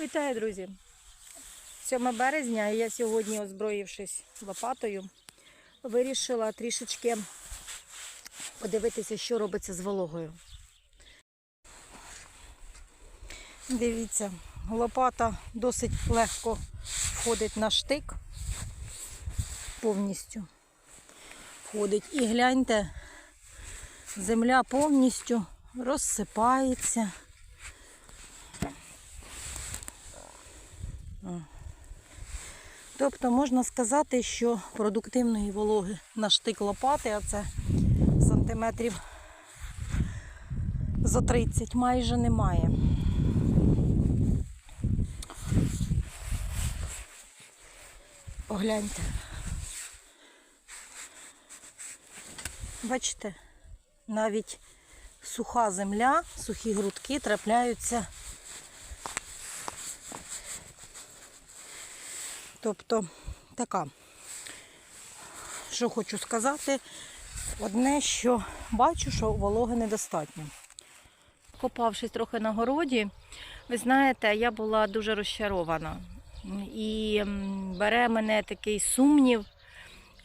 Вітаю, друзі! 7 березня, я сьогодні, озброївшись лопатою, вирішила трішечки подивитися, що робиться з вологою. Дивіться, лопата досить легко входить на штик повністю. Входить. І гляньте, земля повністю розсипається. Тобто можна сказати, що продуктивної вологи на штик лопати, а це сантиметрів за 30 майже немає. Погляньте. Бачите, навіть суха земля, сухі грудки трапляються. Тобто така, що хочу сказати, одне, що бачу, що вологи недостатньо. Копавшись трохи на городі, ви знаєте, я була дуже розчарована. І бере мене такий сумнів,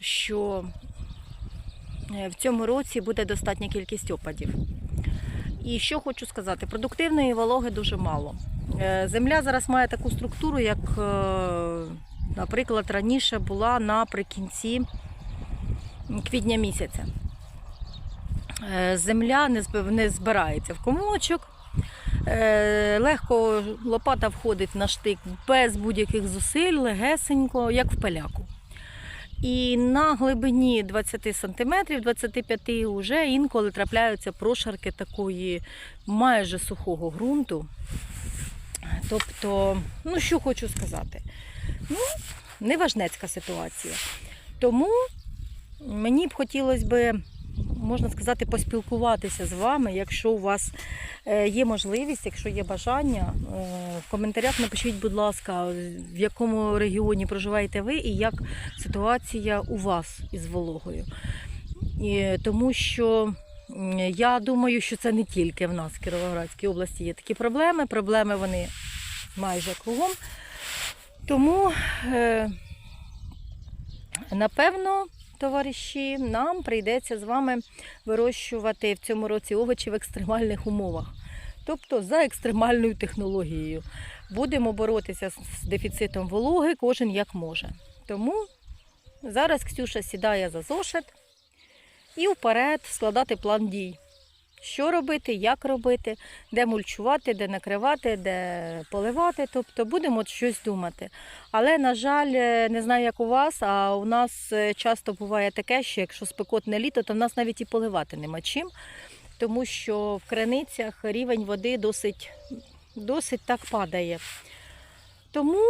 що е, в цьому році буде достатня кількість опадів. І що хочу сказати, продуктивної вологи дуже мало. Е, Земля зараз має таку структуру, як, е, наприклад, раніше була наприкінці квітня місяця. Е, Земля не збирається в комочок. Е, Легко лопата входить на штик без будь-яких зусиль, легесенько, як в пиляку. І на глибині 20 см, 25 вже інколи трапляються прошарки такої майже сухого ґрунту. Тобто, ну що хочу сказати, ну, неважнецька ситуація. Тому мені б хотілося би, можна сказати, поспілкуватися з вами, якщо у вас е, є можливість, якщо є бажання. Е, В коментарях напишіть, будь ласка, в якому регіоні проживаєте ви і як ситуація у вас із вологою. І, тому що я думаю, що це не тільки в нас в Кіровоградській області є такі проблеми. Проблеми вони майже кругом. Тому, е, напевно, товариші, нам прийдеться з вами вирощувати в цьому році овочі в екстремальних умовах. Тобто за екстремальною технологією. Будемо боротися з з дефіцитом вологи, кожен як може. Тому зараз Ксюша сідає за зошит і вперед складати план дій. Що робити, як робити, де мульчувати, де накривати, де поливати. Тобто будемо щось думати. Але, на жаль, е, не знаю, як у вас, а у нас е, часто буває таке, що якщо спекотне літо, то в нас навіть і поливати нема чим, тому що в криницях рівень води досить, досить так падає. Тому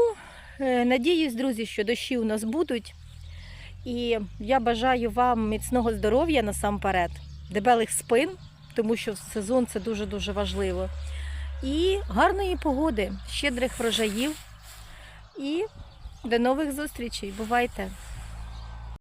е, надіюсь, друзі, що дощі у нас будуть. І я бажаю вам міцного здоров'я насамперед, дебелих спин, тому що сезон це дуже-дуже важливо. І гарної погоди, щедрих врожаїв. І до нових зустрічей. Бувайте!